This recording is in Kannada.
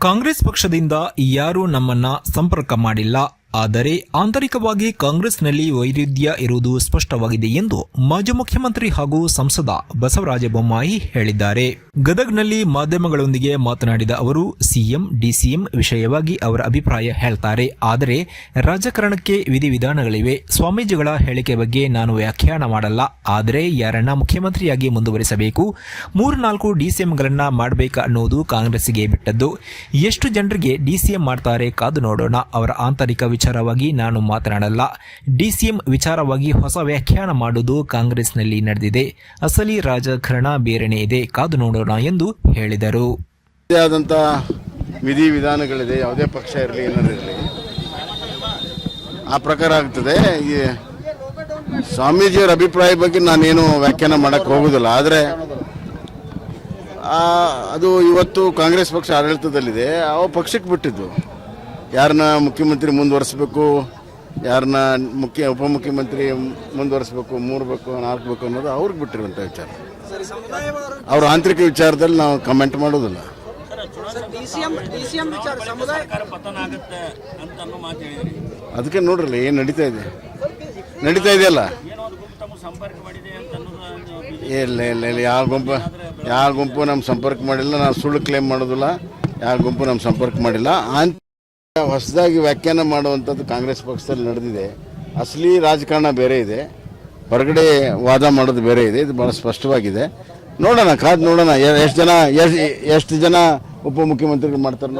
ಕಾಂಗ್ರೆಸ್ ಪಕ್ಷದಿಂದ ಯಾರೂ ನಮ್ಮನ್ನ ಸಂಪರ್ಕ ಮಾಡಿಲ್ಲ. ಆದರೆ ಆಂತರಿಕವಾಗಿ ಕಾಂಗ್ರೆಸ್ನಲ್ಲಿ ವೈರುಧ್ಯ ಇರುವುದು ಸ್ಪಷ್ಟವಾಗಿದೆ ಎಂದು ಮಾಜಿ ಮುಖ್ಯಮಂತ್ರಿ ಹಾಗೂ ಸಂಸದ ಬಸವರಾಜ ಬೊಮ್ಮಾಯಿ ಹೇಳಿದ್ದಾರೆ. ಗದಗ್ನಲ್ಲಿ ಮಾಧ್ಯಮಗಳೊಂದಿಗೆ ಮಾತನಾಡಿದ ಅವರು, ಸಿಎಂ, ಡಿಸಿಎಂ ವಿಷಯವಾಗಿ ಅವರ ಅಭಿಪ್ರಾಯ ಹೇಳ್ತಾರೆ. ಆದರೆ, ರಾಜಕಾರಣಕ್ಕೆ ವಿಧಿವಿಧಾನಗಳಿವೆ. ಸ್ವಾಮೀಜಿಗಳ ಹೇಳಿಕೆ ಬಗ್ಗೆ ನಾನು ವ್ಯಾಖ್ಯಾನ ಮಾಡಲ್ಲ. ಆದರೆ, ಯಾರನ್ನ ಮುಖ್ಯಮಂತ್ರಿಯಾಗಿ ಮುಂದುವರಿಸಬೇಕು? ಮೂರ್ನಾಲ್ಕು ಡಿಸಿಎಂಗಳನ್ನ ಮಾಡಬೇಕು ಅನ್ನೋದು ಕಾಂಗ್ರೆಸ್ಗೆ ಬಿಟ್ಟದ್ದು. ಎಷ್ಟು ಜನರಿಗೆ ಡಿಸಿಎಂ ಮಾಡ್ತಾರೆ ಕಾದು ನೋಡೋಣ. ಅವರ ಆಂತರಿಕ ವಿಚಾರವಾಗಿ ನಾನು ಮಾತನಾಡಲ್ಲ. ಡಿಸಿಎಂ ವಿಚಾರವಾಗಿ ಹೊಸ ವ್ಯಾಖ್ಯಾನ ಮಾಡುವುದು ಕಾಂಗ್ರೆಸ್ನಲ್ಲಿ ನಡೆದಿದೆ. ಅಸಲಿ ರಾಜಕಾರಣ ಬೇರೆನೇ ಇದೆ. ಕಾದು ನೋಡೋಣ. ಎಂದು ಹೇಳಿದರು. ಆದಂಥ ವಿಧಿ ವಿಧಾನಗಳಿದೆ, ಯಾವುದೇ ಪಕ್ಷ ಇರಲಿ ಏನಾದ್ರು ಇರಲಿ, ಆ ಪ್ರಕಾರ ಆಗ್ತದೆ. ಈ ಸ್ವಾಮೀಜಿಯವರ ಅಭಿಪ್ರಾಯ ಬಗ್ಗೆ ನಾನೇನು ವ್ಯಾಖ್ಯಾನ ಮಾಡಕ್ಕೆ ಹೋಗೋದಿಲ್ಲ. ಆದರೆ ಅದು ಇವತ್ತು ಕಾಂಗ್ರೆಸ್ ಪಕ್ಷ ಆಡಳಿತದಲ್ಲಿದೆ. ಅವ ಪಕ್ಷಕ್ಕೆ ಬಿಟ್ಟಿದ್ದು. ಯಾರನ್ನ ಮುಖ್ಯಮಂತ್ರಿ ಮುಂದುವರಿಸ್ಬೇಕು, ಯಾರನ್ನ ಮುಖ್ಯ ಉಪಮುಖ್ಯಮಂತ್ರಿ ಮುಂದುವರಿಸ್ಬೇಕು ಮೂರು ಬೇಕು ನಾಲ್ಕು ಬೇಕು ಅನ್ನೋದು ಅವ್ರಿಗೆ ಬಿಟ್ಟಿರುವಂಥ ವಿಚಾರ. ಅವ್ರ ಆಂತರಿಕ ವಿಚಾರದಲ್ಲಿ ನಾವು ಕಮೆಂಟ್ ಮಾಡೋದಿಲ್ಲ. ಡಿಸಿಎಂ ಡಿಸಿಎಂ ವಿಚಾರ ಸಮುದಾಯ ಪತನ ಆಗುತ್ತೆ ಅಂತ ಮಾತು ಹೇಳಿದ್ರಿ. ಅದಕ್ಕೆ ನೋಡ್ರಲ್ಲ ಏನು ನಡೀತಾ ಇದೆ? ನಡೀತಾ ಇದೆಯಲ್ಲ? ಒಂದು ಗುಂಪು ತಮ್ಮ ಮಾಡಿದೆ ಅಂತ ಅನ್ನೋದು ಇಲ್ಲ ಇಲ್ಲ ಇಲ್ಲ ಯಾವ ಗುಂಪು ಯಾವ ಗುಂಪು ನಮ್ಮ ಸಂಪರ್ಕ ಮಾಡಿಲ್ಲ ನಾವು ಸುಳ್ಳು ಕ್ಲೇಮ್ ಮಾಡೋದಿಲ್ಲ ಯಾವ ಗುಂಪು ನಮ್ಮ ಸಂಪರ್ಕ ಮಾಡಿಲ್ಲ. ಆಂತ ಹೊಸದಾಗಿ ವ್ಯಾಖ್ಯಾನ ಮಾಡುವಂಥದ್ದು ಕಾಂಗ್ರೆಸ್ ಪಕ್ಷದಲ್ಲಿ ನಡೆದಿದೆ. ಅಸಲಿ ರಾಜಕಾರಣ ಬೇರೆ ಇದೆ. ಹೊರಗಡೆ ವಾದ ಮಾಡೋದು ಬೇರೆ ಇದೆ, ಇದು ಬಹಳ ಸ್ಪಷ್ಟವಾಗಿದೆ. ನೋಡೋಣ, ಕಾದು ನೋಡೋಣ ಎಷ್ಟು ಜನ ಎಷ್ಟು ಜನ ಜನ ಉಪಮುಖ್ಯಮಂತ್ರಿಗಳು ಮಾಡ್ತಾರೆ